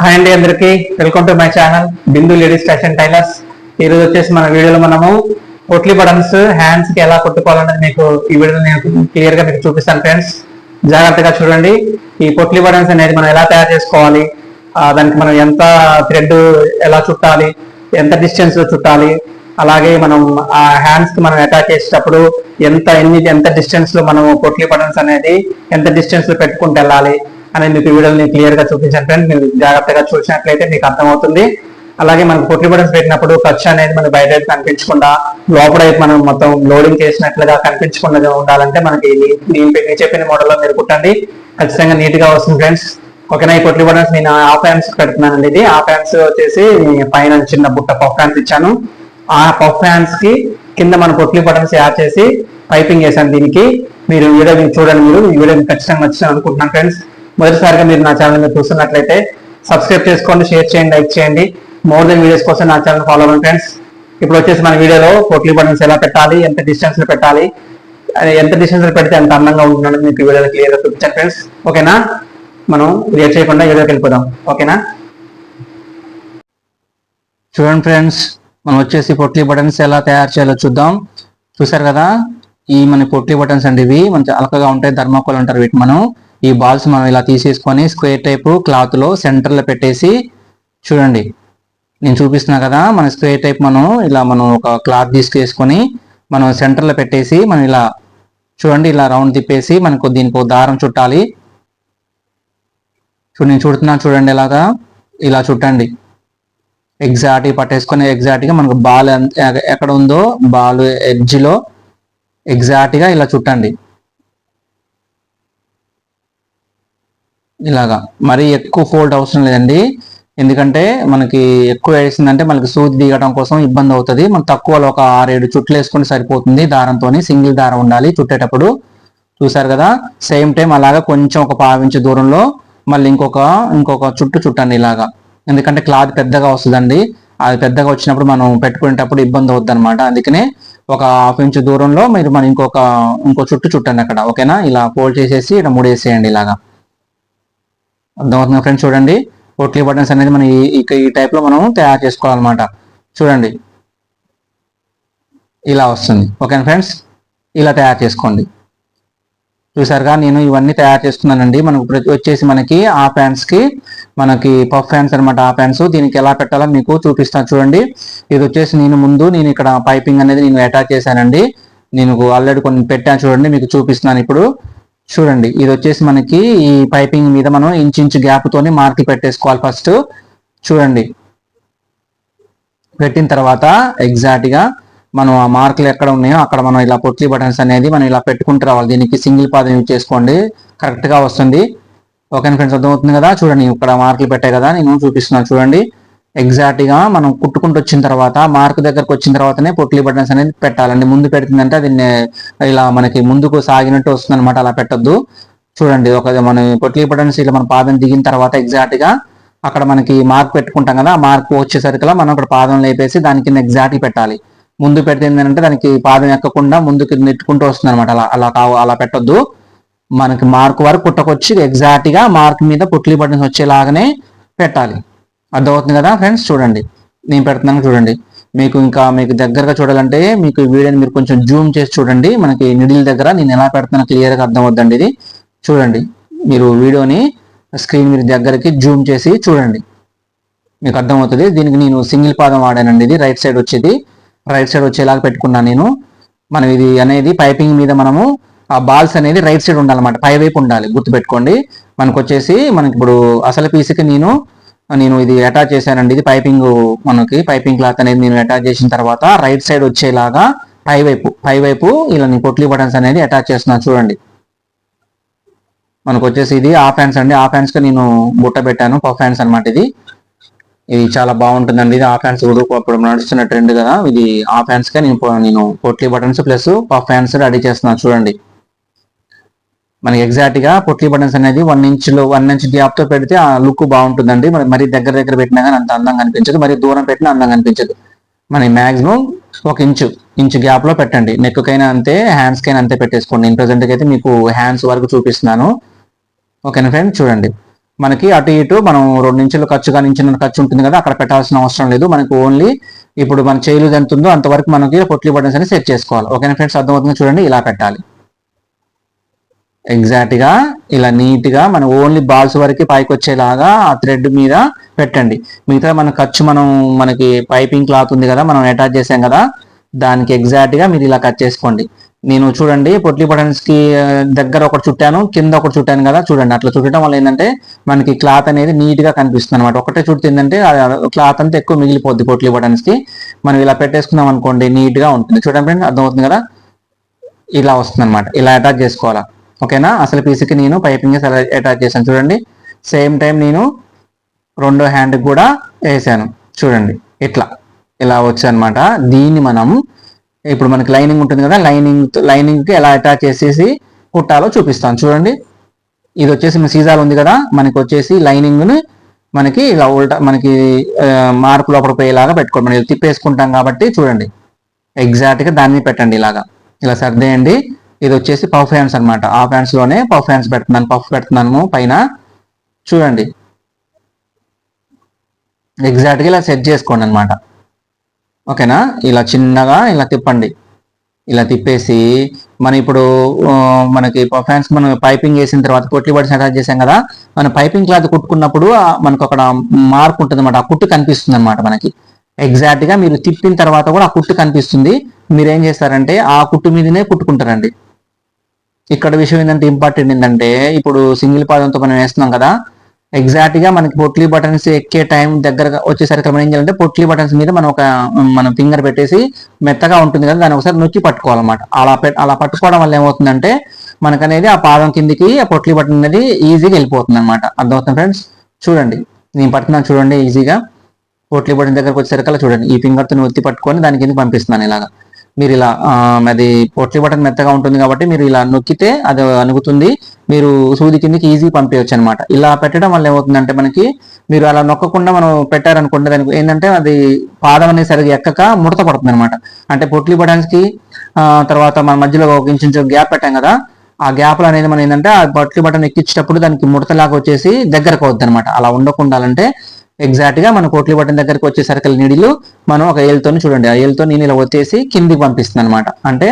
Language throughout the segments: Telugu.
హాయ్ అండి అందరికి. Welcome to my channel Bindu ladies fashion tailors ఈ రోజు వచ్చేసి మన వీడియోలో మనము పొట్లీ బటన్స్ హ్యాండ్స్కి ఎలా కొట్టుకోవాలనేది మీకు ఈ వీడియోలో నేను క్లియర్గా మీకు చూపిస్తాను ఫ్రెండ్స్. జాగ్రత్తగా చూడండి. ఈ పొట్లీ బటన్స్ అనేది మనం ఎలా తయారు చేసుకోవాలి? దానికి మనం ఎంత థ్రెడ్ ఎలా చుట్టాలి? ఎంత డిస్టెన్స్లో చుట్టాలి? అలాగే మనం ఆ హ్యాండ్స్కి మనం అటాక్ చేసేటప్పుడు ఎంత ఎన్ని ఎంత డిస్టెన్స్లో మనం పొట్లీ బటన్స్ అనేది ఎంత డిస్టెన్స్లో పెట్టుకుంటూ వెళ్ళాలి? అనేది మీకు వీడియోని క్లియర్గా చూపించాను ఫ్రెండ్ మీరు జాగ్రత్తగా చూసినట్లయితే మీకు అర్థమవుతుంది. అలాగే మనకు పొట్టి బటన్స్ పెట్టినప్పుడు ఖర్చు అనేది మనకి బయట కనిపించకుండా లోపల మనం మొత్తం లోడింగ్ చేసినట్లుగా కనిపించకుండా ఉండాలంటే మనకి నేను నేను చెప్పిన మోడల్లో మీరు కుట్టండి. ఖచ్చితంగా నీట్గా వస్తుంది ఫ్రెండ్స్ ఓకేనా ఈ పొట్టి బటన్స్ నేను హాఫ్ హ్యాండ్స్ పెడుతున్నానండి ఇది. హాఫ్ హ్యాండ్స్ వచ్చేసి పైన చిన్న బుట్ట పఫ్ హ్యాండ్స్ ఇచ్చాను. ఆ పఫ్ హ్యాండ్స్కి కింద మన పొట్లీ బటన్స్ యాడ్ చేసి పైపింగ్ చేశాను దీనికి. మీరు వీడియో చూడండి మీరు. వీడియో ఖచ్చితంగా నచ్చింది అనుకుంటున్నాను ఫ్రెండ్స్ మొదటిసారిగా మీరు నా ఛానల్ మీరు చూస్తున్నట్లయితే సబ్స్క్రైబ్ చేసుకోండి షేర్ చేయండి లైక్ చేయండి. మోర్ దెన్ వీడియోస్ కోసం నా ఛానల్ ఫాలో అవ్వండి ఫ్రెండ్స్. ఇప్పుడు వచ్చేసి మన వీడియోలో పొట్లీ బటన్స్ ఎలా పెట్టాలి ఎంత డిస్టెన్స్లో పెట్టాలి ఎంత డిస్టెన్స్లో పెడితే ఎంత అందంగా ఉంటుందని మీకు వీడియోలో క్లియర్ చూపించాను ఫ్రెండ్స్. ఓకేనా? మనం రియాక్ట్ చేయకుండా వీడియోకి వెళ్ళిపోదాం. ఓకేనా? చూడండి ఫ్రెండ్స్ మనం వచ్చేసి పొట్లీ బటన్స్ ఎలా తయారు చేయాలో చూద్దాం. చూసారు కదా? ఈ మన పొట్లీ బటన్స్ అండి ఇవి. మంచి అలకగా ఉంటాయి ధర్మాకోల్ అంటారు వీటి మనం. ఈ బాల్స్ మనం ఇలా తీసేసుకొని స్క్వేర్ టైప్ క్లాత్లో సెంటర్లో పెట్టేసి చూడండి. నేను చూపిస్తున్నా కదా మన స్క్వేర్ టైప్ మనం ఇలా మనం ఒక క్లాత్ తీసుకేసుకొని మనం సెంటర్లో పెట్టేసి మనం ఇలా చూడండి ఇలా రౌండ్ తిప్పేసి మనకు దీనికి ఒక దారం చుట్టాలి. చూడు నేను చుడుతున్నా చూడండి ఎలాగా ఇలా చుట్టండి. ఎగ్జాక్ట్ పట్టేసుకొని ఎగ్జాక్ట్గా మనకు బాల్ ఎక్కడ ఉందో బాల్ ఎడ్జ్లో ఎగ్జాక్ట్గా ఇలా చుట్టండి. ఇలాగా. మరీ ఎక్కువ ఫోల్డ్ అవసరం లేదండి. ఎందుకంటే మనకి ఎక్కువ వేసిందంటే మనకి సూది దిగడం కోసం ఇబ్బంది అవుతుంది. మనం తక్కువలో ఒక ఆరేడు చుట్లు వేసుకుంటే సరిపోతుంది దారంతో సింగిల్ దారం ఉండాలి చుట్టేటప్పుడు. చూసారు కదా? సేమ్ టైం అలాగా కొంచెం ఒక పావించు దూరంలో మళ్ళీ ఇంకొక ఇంకొక చుట్టు చుట్టండి ఇలాగా. ఎందుకంటే క్లాత్ పెద్దగా వస్తుందండి. అది పెద్దగా వచ్చినప్పుడు మనం పెట్టుకునేటప్పుడు ఇబ్బంది అవుద్ది అనమాట అందుకనే ఒక హాఫ్ ఇంచ్ దూరంలో మీరు మనం ఇంకొక ఇంకో చుట్టు చుట్టండి అక్కడ. ఓకేనా? ఇలా ఫోల్డ్ చేసేసి ఇక్కడ ముడేసేయండి ఇలాగా. అర్థమవుతుంది ఫ్రెండ్స్ చూడండి. ఓట్లీ బటన్స్ అనేది మనం ఈ ఈ- టైప్లో మనం తయారు చేసుకోవాలన్నమాట. చూడండి. ఇలా వస్తుంది. ఓకేనా ఫ్రెండ్స్ ఇలా తయారు చేసుకోండి. చూసారుగా నేను ఇవన్నీ తయారు చేసుకున్నానండి. మనకు ప్రతి వచ్చేసి మనకి ఆ ఫ్యాన్స్కి మనకి పఫ్ ఫ్యాన్స్ అనమాట ఆ ప్యాంట్స్ దీనికి ఎలా పెట్టాలో మీకు చూపిస్తాను చూడండి. ఇది వచ్చేసి నేను ముందు నేను ఇక్కడ పైపింగ్ అనేది నేను అటాచ్ చేశానండి. నేను ఆల్రెడీ కొన్ని పెట్టాను చూడండి మీకు చూపిస్తున్నాను ఇప్పుడు. చూడండి ఇది వచ్చేసి మనకి ఈ పైపింగ్ మీద మనం ఇంచ్ ఇంచ్ గ్యాప్ తోని మార్కులు పెట్టేసుకోవాలి ఫస్ట్ చూడండి. పెట్టిన తర్వాత ఎగ్జాక్ట్గా మనం ఆ మార్కులు ఎక్కడ ఉన్నాయో అక్కడ మనం ఇలా పొట్లీ బటన్స్ అనేది మనం ఇలా పెట్టుకుంటూ రావాలి. దీనికి సింగిల్ పాదం యూజ్ చేసుకోండి. కరెక్ట్గా వస్తుంది. ఓకే ఫ్రెండ్స్ అర్థమవుతుంది కదా? చూడండి ఇక్కడ మార్కులు పెట్టాయి కదా నేను చూపిస్తున్నాను. చూడండి. ఎగ్జాక్ట్గా మనం కుట్టుకుంటూ వచ్చిన తర్వాత మార్క్ దగ్గరకు వచ్చిన తర్వాతనే పొట్లీ బటన్స్ అనేది పెట్టాలండి. ముందు పెడుతుందంటే అది ఇలా మనకి ముందుకు సాగినట్టు వస్తుంది అనమాట అలా పెట్టద్దు. చూడండి ఒక మన పొట్లీ బటన్స్ ఇలా మన పాదం దిగిన తర్వాత ఎగ్జాక్ట్గా అక్కడ మనకి మార్క్ పెట్టుకుంటాం కదా ఆ మార్క్ వచ్చేసరికలా మనం అక్కడ పాదం లేపేసి దాని కింద ఎగ్జాక్ట్ పెట్టాలి. ముందు పెడితే అంటే దానికి పాదం ఎక్కకుండా ముందుకు నెట్టుకుంటూ వస్తుంది అనమాట అలా అలా కావు అలా పెట్టొద్దు. మనకి మార్క్ వరకు కుట్టకొచ్చి ఎగ్జాక్ట్గా మార్క్ మీద పొట్లీ బటన్స్ వచ్చేలాగానే పెట్టాలి. అర్థమవుతుంది కదా ఫ్రెండ్స్ చూడండి. నేను పెడుతున్నాను చూడండి. మీకు ఇంకా మీకు దగ్గరగా చూడాలంటే మీకు ఈ వీడియోని మీరు కొంచెం జూమ్ చేసి చూడండి. మనకి నిడిల్ దగ్గర నేను ఎలా పెడుతున్నా క్లియర్గా అర్థమవుద్దండి ఇది. చూడండి. మీరు వీడియోని స్క్రీన్ మీరు దగ్గరికి జూమ్ చేసి చూడండి. మీకు అర్థమవుతుంది. దీనికి నేను సింగిల్ పాదం వాడానండి ఇది. రైట్ సైడ్ వచ్చేది. రైట్ సైడ్ వచ్చేలాగా పెట్టుకున్నాను నేను. మనం ఇది అనేది పైపింగ్ మీద మనము ఆ బాల్స్ అనేది రైట్ సైడ్ ఉండాలన్నమాట. పై వైపు ఉండాలి. గుర్తుపెట్టుకోండి. మనకు వచ్చేసి మనకి ఇప్పుడు అసలు పీస్కి నేను నేను ఇది అటాచ్ చేశానండి. ఇది పైపింగ్ మనకి పైపింగ్ క్లాత్ అనేది నేను అటాచ్ చేసిన తర్వాత రైట్ సైడ్ వచ్చేలాగా పై వైపు పై వైపు ఇలా నేను పొట్లీ బటన్స్ అనేది అటాచ్ చేస్తున్నాను చూడండి. మనకు వచ్చేసి ఇది హాఫ్ హ్యాండ్స్ అండి. హాఫ్ హ్యాండ్స్ నేను బుట్ట పెట్టాను. పఫ్ హ్యాండ్స్ అనమాట ఇది. ఇది చాలా బాగుంటుందండి. ఇది హాఫ్ హ్యాండ్స్ కూడా ఇప్పుడు నడుస్తున్న ట్రెండ్ కదా. ఇది హాఫ్ హ్యాండ్స్గా నేను పో- నేను potli buttons plus puff hands ready చేస్తున్నాను చూడండి. మనకి ఎగ్జాక్ట్గా పొట్లీ బటన్స్ అనేది వన్ ఇంచ్లో వన్ ఇంచ్ గ్యాప్తో పెడితే ఆ లుక్ బాగుంటుందండి. మరి మరీ దగ్గర దగ్గర పెట్టినా కానీ అంత అందంగా అనిపించదు. మరి దూరం పెట్టినా అందంగా అనిపించదు. మన మాక్సిమం ఒక ఇంచు ఇంచు గ్యాప్లో పెట్టండి. నెక్ కైనా అంతే హ్యాండ్స్ కైనా అంతే పెట్టేసుకోండి. నేను ప్రజెంట్ అయితే మీకు హ్యాండ్స్ వరకు చూపిస్తున్నాను. ఓకేనా ఫ్రెండ్ చూడండి. మనకి అటు ఇటు మనం రెండు ఇంచులు ఖర్చుగా ఇంచున్నర ఖర్చు ఉంటుంది కదా అక్కడ పెట్టాల్సిన అవసరం లేదు. మనకి ఓన్లీ ఇప్పుడు మన చేలు ఎంత ఉందో అంతవరకు మనకి పొట్లి బటన్స్ అనేది సెట్ చేసుకోవాలి. ఓకేనా ఫ్రెండ్స్ అర్థమవుతుంది చూడండి. ఇలా పెట్టాలి. ఎగ్జాక్ట్గా ఇలా నీట్గా మన ఓన్లీ బాల్స్ వరకు పైకి వచ్చేలాగా ఆ థ్రెడ్ మీద పెట్టండి. మిగతా మన ఖర్చు మనం మనకి పైపింగ్ క్లాత్ ఉంది కదా మనం అటాచ్ చేసాం కదా దానికి ఎగ్జాక్ట్గా మీరు ఇలా కట్ చేసుకోండి. నేను చూడండి పొట్లి బటన్స్కి దగ్గర ఒకటి చుట్టాను కింద ఒకటి చుట్టాను కదా చూడండి. అట్లా చుట్టడం వల్ల ఏంటంటే మనకి క్లాత్ అనేది నీట్గా కనిపిస్తుంది అనమాట ఒకటే చుట్టిందంటే క్లాత్ అంతా ఎక్కువ మిగిలిపోద్ది పొట్లి బటన్స్కి మనం ఇలా పెట్టేసుకున్నాం అనుకోండి నీట్గా ఉంటుంది. చూడండి అర్థమవుతుంది కదా? ఇలా వస్తుంది అనమాట ఇలా అటాచ్ చేసుకోవాలా? ఓకేనా? అసలు పీస్కి నేను పైపింగ్ అటాచ్ చేశాను. చూడండి. సేమ్ టైం నేను రెండో హ్యాండ్కి కూడా వేసాను. చూడండి. ఇట్లా. ఇలా వచ్చానమాట దీన్ని మనం ఇప్పుడు మనకి లైనింగ్ ఉంటుంది కదా లైనింగ్ లైనింగ్కి ఎలా అటాచ్ చేసేసి కుట్టాలో చూపిస్తాను. చూడండి. ఇది వచ్చేసి మన సీజాలు ఉంది కదా మనకి వచ్చేసి లైనింగ్ని మనకి ఇలా ఉల్టా మనకి మార్పు లోపల పోయేలాగా పెట్టుకోండి. మనం తిప్పేసుకుంటాం కాబట్టి చూడండి. ఎగ్జాక్ట్గా దాన్ని పెట్టండి ఇలాగా. ఇలా సర్దేయండి. ఇది వచ్చేసి పఫ్ హ్యాండ్స్ అనమాట ఆ ఫ్యాన్స్లోనే పఫ్ హ్యాండ్స్ పెడుతున్నాను పఫ్ పెడుతున్నాను పైన. చూడండి. ఎగ్జాక్ట్గా ఇలా సెట్ చేసుకోండి అనమాట ఓకేనా ఇలా చిన్నగా ఇలా తిప్పండి. ఇలా తిప్పేసి మనం ఇప్పుడు మనకి ఫ్యాన్స్ మనం పైపింగ్ చేసిన తర్వాత పొట్లి పడి అటాచ్ చేసాం కదా మనం పైపింగ్ క్లాత్ కుట్టుకున్నప్పుడు మనకు అక్కడ మార్క్ ఉంటుంది అనమాట ఆ కుట్టు కనిపిస్తుంది అనమాట మనకి. ఎగ్జాక్ట్గా మీరు తిప్పిన తర్వాత కూడా ఆ కుట్టు కనిపిస్తుంది. మీరు ఏం చేస్తారంటే ఆ కుట్టు మీదనే కుట్టుకుంటారండి. ఇక్కడ విషయం ఏంటంటే ఇంపార్టెంట్ ఏంటంటే ఇప్పుడు సింగిల్ పాదంతో మనం వేస్తున్నాం కదా ఎగ్జాక్ట్గా మనకి పొట్లీ బటన్స్ ఎక్కే టైం దగ్గర వచ్చేసరికి మనం ఏం చేయాలంటే పొట్లీ బటన్స్ మీద మనం ఒక మనం ఫింగర్ పెట్టేసి మెత్తగా ఉంటుంది కదా దాన్ని ఒకసారి నొక్కి పట్టుకోవాలన్నమాట. అలా పెట్ అలా పట్టుకోవడం వల్ల ఏమవుతుందంటే మనకు అనేది ఆ పాదం కిందికి ఆ పొట్లీ బటన్ అనేది ఈజీగా వెళ్ళిపోతుంది అనమాట అర్థమవుతుంది ఫ్రెండ్స్ చూడండి నేను పట్టుకున్నాను చూడండి ఈజీగా పొట్లీ బటన్ దగ్గరకు వచ్చేసరికల్లా చూడండి ఈ ఫింగర్తో ఒత్తి పట్టుకొని దాని కింద పంపిస్తున్నాను ఇలాగా. మీరు ఇలా అది పొట్లి బటన్ మెత్తగా ఉంటుంది కాబట్టి మీరు ఇలా నొక్కితే అది అనుగుతుంది మీరు సూది కిందకి ఈజీ పంపేయచ్చు అనమాట ఇలా పెట్టడం వల్ల ఏమవుతుందంటే మనకి మీరు అలా నొక్కకుండా మనం పెట్టారనుకుంటే దానికి ఏంటంటే అది పాదం అనేది సరిగ్గా ఎక్కక ముడత పడుతుంది అనమాట అంటే పొట్లి బటన్స్కి తర్వాత మన మధ్యలో ఒక ఇంచు గ్యాప్ పెట్టాం కదా ఆ గ్యాప్లు అనేది మనం ఏంటంటే ఆ పొట్లీ బటన్ ఎక్కించేటప్పుడు దానికి ముడతలాగా వచ్చేసి దగ్గరకు అవుద్ది అనమాట. అలా ఉండకుండాలంటే అంటే గా మన పోట్లీ బటన్ వచ్చే వచ్చేసరికి నీడిలు మనం ఒక ఏళ్ళతో చూడండి. ఆ ఏళ్ళతో నేను ఇలా వచ్చేసి కిందికి పంపిస్తుంది అనమాట అంటే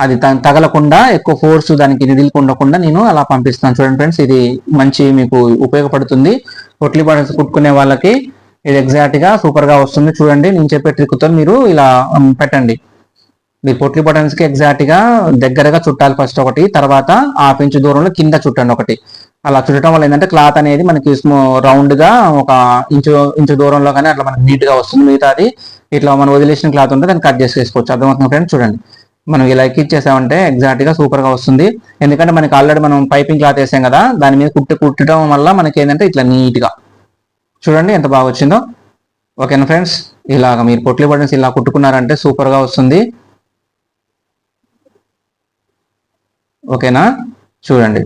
అది త- తగలకుండా ఎక్కువ ఫోర్స్ దానికి నిడిలకు ఉండకుండా నేను అలా పంపిస్తాను చూడండి ఫ్రెండ్స్ ఇది మంచి మీకు ఉపయోగపడుతుంది. పొట్లీ బటన్స్ కుట్టుకునే వాళ్ళకి ఇది ఎగ్జాక్ట్గా సూపర్గా వస్తుంది. చూడండి నేను చెప్పే ట్రిక్తో మీరు ఇలా పెట్టండి. మీ పొట్లి బటన్స్కి ఎగ్జాక్ట్గా దగ్గరగా చుట్టాలి ఫస్ట్ ఒకటి. తర్వాత హాఫ్ ఇంచ్ దూరంలో కింద చుట్టండి ఒకటి. అలా చుట్టడం వల్ల ఏంటంటే క్లాత్ అనేది మనకి రౌండ్గా ఒక ఇంచు ఇంచు దూరంలో కానీ అట్లా మనకి నీట్గా వస్తుంది. మిగతాది ఇట్లా మనం వదిలేసిన క్లాత్ ఉంటే దాన్ని కట్ చేసుకోవచ్చు అర్థమవుతుంది ఫ్రెండ్స్ చూడండి. మనం ఇలా ఎక్కిచ్చేసామంటే ఎగ్జాక్ట్గా సూపర్గా వస్తుంది. ఎందుకంటే మనకి ఆల్రెడీ మనం పైపింగ్ క్లాత్ వేసాం కదా దాని మీద కుట్టి కుట్టడం వల్ల మనకి ఏంటంటే ఇట్లా నీట్గా. చూడండి ఎంత బాగా వచ్చిందో. ఓకేనా ఫ్రెండ్స్ ఇలాగ మీరు పొట్లి బటన్స్ ఇలా కుట్టుకున్నారంటే సూపర్గా వస్తుంది. ఓకేనా చూడండి.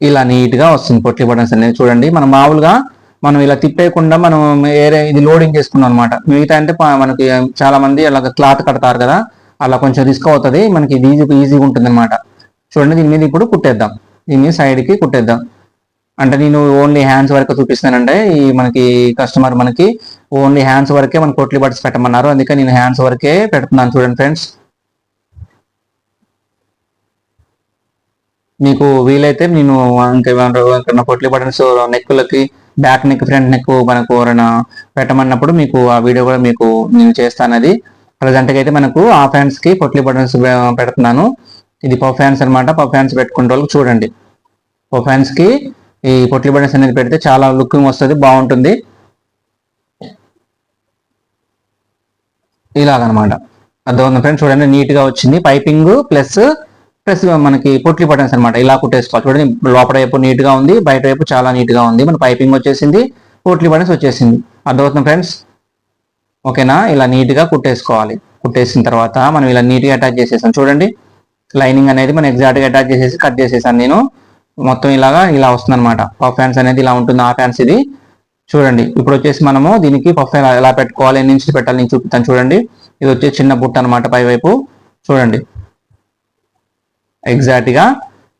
ఇలా నీట్గా వస్తుంది పొట్లి బటన్స్ అనేది చూడండి మనం మామూలుగా మనం ఇలా తిప్పేయకుండా మనం ఏరే ఇది లోడింగ్ చేసుకున్నాం అనమాట మిగతా అంటే మనకి చాలా మంది అలా క్లాత్ కడతారు కదా అలా కొంచెం రిస్క్ అవుతుంది మనకి ఇది ఈజీ ఈజీగా ఉంటుంది అనమాట చూడండి దీని మీద ఇప్పుడు కుట్టేద్దాం. దీన్ని సైడ్కి కి కుట్టేద్దాం. అంటే నేను ఓన్లీ హ్యాండ్స్ వరకు చూపిస్తానంటే ఈ మనకి కస్టమర్ మనకి ఓన్లీ హ్యాండ్స్ వరకే మన కొట్లి బట్స్ పెట్టమన్నారు. అందుకే నేను హ్యాండ్స్ వరకే పెడుతున్నాను చూడండి ఫ్రెండ్స్. మీకు వీలైతే నేను ఇంకా ఏమన్నా- పొట్లి బటన్స్ నెక్కులకి బ్యాక్ నెక్ ఫ్రంట్ నెక్ మనకు ఎవరైనా పెట్టమన్నప్పుడు మీకు ఆ వీడియో కూడా మీకు నేను చేస్తాను అది ప్రజెంట్ అయితే మనకు ఆ ఫ్యాన్స్కి పొట్లి బటన్స్ పెడుతున్నాను. ఇది పఫ్ ఫ్యాన్స్ అనమాట పఫ్ ఫ్యాన్స్ పెట్టుకునే వాళ్ళకి చూడండి. పఫ్ ఫ్యాన్స్కి ఈ పొట్లి బటన్స్ అనేది పెడితే చాలా లుకింగ్ వస్తుంది బాగుంటుంది. ఇలాగనమాట. అర్థమవుతుంది ఫ్రెండ్స్? చూడండి నీట్గా వచ్చింది. పైపింగ్ ప్లస్ ప్లస్ మనకి పొట్లి బటన్స్ అనమాట ఇలా కుట్టేసుకోవాలి. చూడండి లోపల వైపు నీట్గా ఉంది బయట వైపు చాలా నీట్గా ఉంది. మన పైపింగ్ వచ్చేసింది పొట్లి బటన్స్ వచ్చేసింది. అర్థమవుతుంది ఫ్రెండ్స్ ఓకేనా? ఇలా నీట్గా కుట్టేసుకోవాలి. కుట్టేసిన తర్వాత మనం ఇలా నీట్గా అటాచ్ చేసేసాం. చూడండి లైనింగ్ అనేది మనం ఎగ్జాక్ట్గా అటాచ్ చేసేసి కట్ చేసేసాను నేను. మొత్తం ఇలాగా ఇలా వస్తుంది అనమాట పఫ్ ఫ్యాన్స్ అనేది ఇలా ఉంటుంది ఆ ఫ్యాన్స్ ఇది. చూడండి ఇప్పుడు వచ్చేసి మనము దీనికి పఫ్ ఎలా ఎలా పెట్టుకోవాలి ఎన్ని ఇంచులు పెట్టాలి నేను చూపిస్తాను చూడండి. ఇది వచ్చేసి చిన్న బుట్ట అనమాట పై వైపు. చూడండి ఎగ్జాక్ట్గా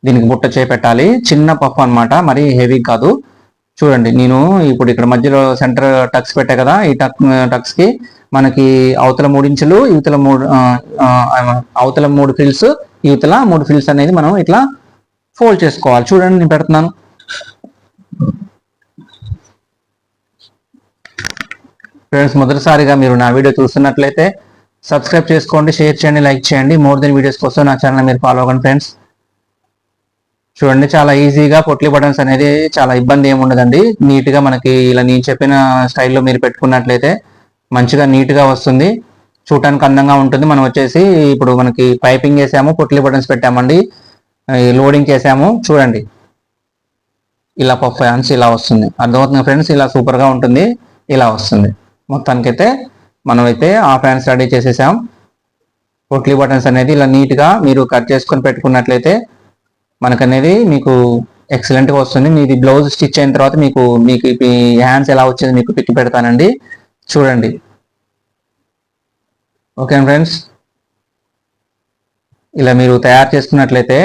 దీనికి బుట్ట చేపెట్టాలి. చిన్న పఫ్ అన్నమాట మరి హెవీ కాదు. చూడండి నేను ఇప్పుడు ఇక్కడ మధ్యలో సెంటర్ టక్స్ పెట్టా కదా ఈ టక్ టక్స్కి మనకి అవతల మూడు ఇంచులు యువతల మూడు అవతల మూడు ఫిల్స్ యువతల మూడు ఫిల్స్ అనేది మనం ఇట్లా ఫోల్డ్ చేసుకోవాలి. చూడండి నేను పెడుతున్నాను. ఫ్రెండ్స్ మొదటిసారిగా మీరు నా వీడియో చూస్తున్నట్లయితే సబ్స్క్రైబ్ చేసుకోండి షేర్ చేయండి లైక్ చేయండి. మోర్ దెన్ వీడియోస్ కోసం నా ఛానల్ మీరు ఫాలో అవ్వండి ఫ్రెండ్స్ చూడండి చాలా ఈజీగా పొట్లి బటన్స్ అనేది చాలా ఇబ్బంది ఏమి ఉండదండి. నీట్గా మనకి ఇలా నేను చెప్పిన స్టైల్లో మీరు పెట్టుకున్నట్లయితే మంచిగా నీట్గా వస్తుంది. చూడటానికి అందంగా ఉంటుంది. మనం వచ్చేసి ఇప్పుడు మనకి పైపింగ్ వేసాము పొట్లి బటన్స్ పెట్టామండి. లోడింగ్ చేసాము చూడండి. ఇలా పర్ఫార్మెన్స్ ఇలా వస్తుంది. అర్థమవుతుంది ఫ్రెండ్స్ ఇలా సూపర్గా ఉంటుంది. ఇలా వస్తుంది. మొత్తానికైతే మనమైతే ఆ ఫ్యాన్స్ రెడీ చేసేసాం. పొట్లీ బటన్స్ అనేది ఇలా నీట్గా మీరు కట్ చేసుకొని పెట్టుకున్నట్లయితే మనకనేది మీకు ఎక్సలెంట్గా వస్తుంది. మీది బ్లౌజ్ స్టిచ్ అయిన తర్వాత మీకు మీకు ఈ హ్యాండ్స్ ఎలా వచ్చేది మీకు పిక్ పెడతానండి. చూడండి. ఓకే ఫ్రెండ్స్ ఇలా మీరు తయారు చేసుకున్నట్లయితే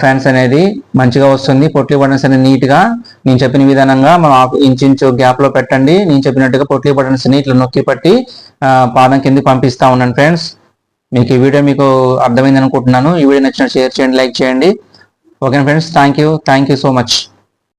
ఫ్యాన్స్ అనేది మంచిగా వస్తుంది. పొట్లీ బటన్స్ అనేది నీట్గా నేను చెప్పిన విధానంగా మనం ఇంచు గ్యాప్లో పెట్టండి. నేను చెప్పినట్టుగా పొట్లీ బటన్స్ని ఇట్లా నొక్కి పట్టి పాదం కిందకి పంపిస్తా ఉన్నాను ఫ్రెండ్స్ మీకు ఈ వీడియో మీకు అర్థమైంది అనుకుంటున్నాను. ఈ వీడియో నచ్చిన షేర్ చేయండి లైక్ చేయండి. Okay friends thank you thank you so much